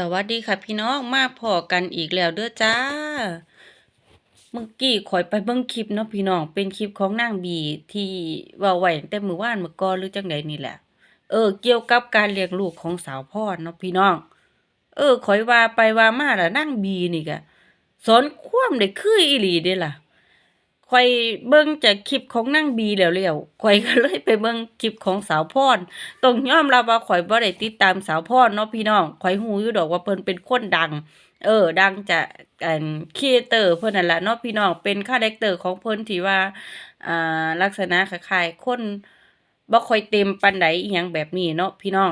สวัสดีค่ะพี่น้องมาพอกันอีกแล้วเด้อจ้า เมื่อกี้ข่อยไปเบิ่งคลิปเนาะพี่น้องเป็นคลิปของนางบีที่ว้าไหวแต่มือวานมื้อก่อนหรือจังใดนี่แหละ เออ เกี่ยวกับการเลี้ยงลูกของสาวพรเนาะพี่น้อง เออข่อยว่าไปว่ามาล่ะนางบีนี่ก็สอนความได้คืออีหลีเด้ล่ะ ข่อยเบิ่งจากคลิปของนางบีแล้วแล้วข่อยก็เลยไปเบิ่งคลิปของสาวพรต้องยอมรับว่าข่อยบ่ได้ติดตามสาวพรเนาะพี่น้องข่อยฮู้อยู่ดอกว่าเพิ่นเป็นคนดัง เออ ดังจากอันครีเอเตอร์เพิ่นนั่นแหละเนาะพี่น้องเป็นคาแรคเตอร์ของเพิ่นที่ว่าอ่าลักษณะคล้ายๆคนบ่ค่อยเต็มปานใดอีหยังแบบนี้เนาะพี่น้อง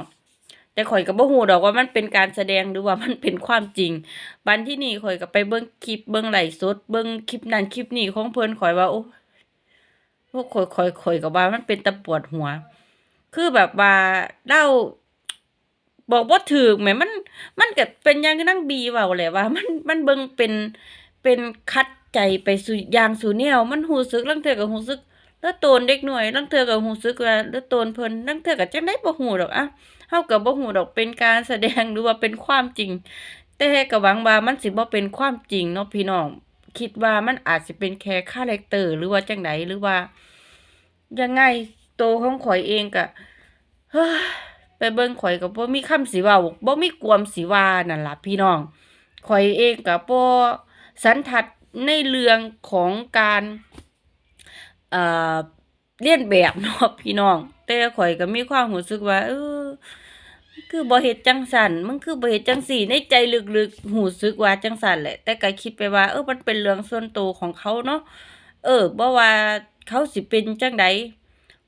แต่ข่อยก็บ่ฮู้ดอกว่ามันเป็นการแสดงหรือว่ามันเป็นความจริง บันที่นี่ข่อยก็ไปเบิ่งคลิปเบิ่งไหลสดเบิ่งคลิปนั้นคลิปนี้ของเพิ่นข่อยว่าโอ้พวกข่อยข่อยข่อยก็ว่ามันเป็นตะปวดหัว คือแบบว่าเล่าบอกบ่ถูกแหมมัน มันก็เป็นอย่างที่งบีเว้าแหละว่า มันมันเบิ่งเป็นเป็นคัดใจไปสู่อย่างสู่แนวมันรู้สึกลางเทื่อก็รู้สึก เลือโตนเด็กหน้อยลางเทื่อก็รู้สึกว่าเลือโตนเพิ่นลางเทื่อก็จังได๋บ่ฮู้ดอกอะเฮาก็บ่ฮู้ดอกเป็นการแสดงหรือว่าเป็นความจริง แต่ก็หวังว่ามันสิบ่เป็นความจริงเนาะพี่น้องคิดว่ามันอาจสิเป็นแค่คาแรคเตอร์หรือว่าจังไดหรือว่า ยังไงโตของข่อยเองก็เฮ้ยไปเบิ่งข่อยก็บ่มีคำสิเว้าบ่มีควมสิว่านั่นล่ะพี่น้องข่อยเองก็บ่สันทัดในเรื่องของการ เอ่อเลียนแบบเนาะพี่น้อง แต่ข่อยก็มีความรู้สึกว่า เออคือบ่เฮ็ดจังซั่นมึงคือบ่เฮ็ดจังซี่ ในใจลึกๆรู้สึกว่าจังซั่นแหละ แต่ก็คิดไปว่า เออมันเป็นเรื่องส่วนตัวของเขาเนาะเออบ่ว่าเขาสิเป็นจังใด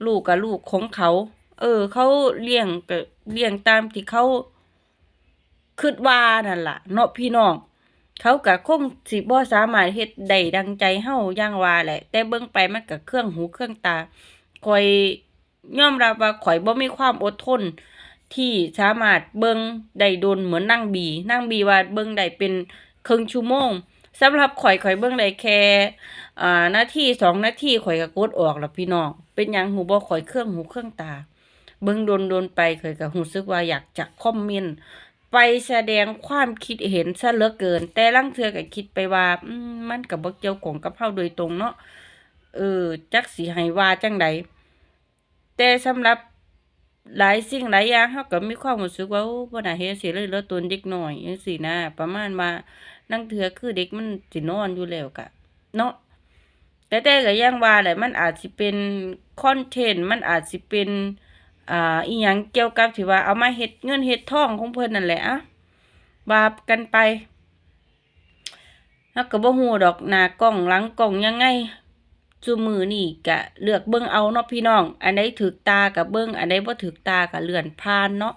ลูกก็ลูกของเขา เออ เขาเลี้ยงก็เลี้ยงตามที่เขาคิดว่านั่นล่ะ เนาะพี่น้อง เขาก็คงสิบ่สามารถเฮ็ดได้ดังใจเฮาย่างว่าแหละ แต่เบิ่งไปมันก็เครื่องหูเครื่องตาข่อยยอมรับว่าข่อยบ่มีความอดทน ที่สามารถเบิ่งได้โดนเหมือนนางบีนางบีว่าเบิ่งได้เป็นครึ่งชั่วโมงสำหรับข่อยข่อยเบิ่งได้แค่อ่านาทีสองนาทีข่อยก็กดออกแล้วพี่น้องเป็นหยังหูบ่ข่อยเครื่องหูเครื่องตา เบิ่งโดนๆไปข่อยก็รู้สึกว่าอยากจะคอมเมนต์ ไปแสดงความคิดเห็นซะเหลือเกิน แต่ลางเทือก็คิดไปว่าอืมันก็บ่เกี่ยวของกับเฮาโดยตรงเนาะเออจักสิให้ว่าจังใดแต่สำหรับหลายสิ่งหลายอย่างเฮาก็มีความรู้สึกว่าโอ้บ่น่าเฮสีเลยเหลือตนเด็กน้อยจังซี่นะประมาณว่าลางเทือคือเด็กมันสินอนอยู่แล้วก็เนาะแต่แต่ก็ย่างว่าแหละมันอาจสิเป็นคอนเทนต์มันอาจสิเป็น อ่าอีหยังเกี่ยวกับที่ว่าเอามาเห็ดเงินเห็ดทองของเพิ่นนั่นแหละอะบาปกันไปเราก็บ่ฮู้ดอกหน้ากล้องหลังกล้องยังไงซุมือนี่กะเลือกเบิ่งเอาเนาะพี่น้อง อันใดถูกตาก็เบิ่งอันใดบ่ถูกตากะเลื่อนผ่านเนาะ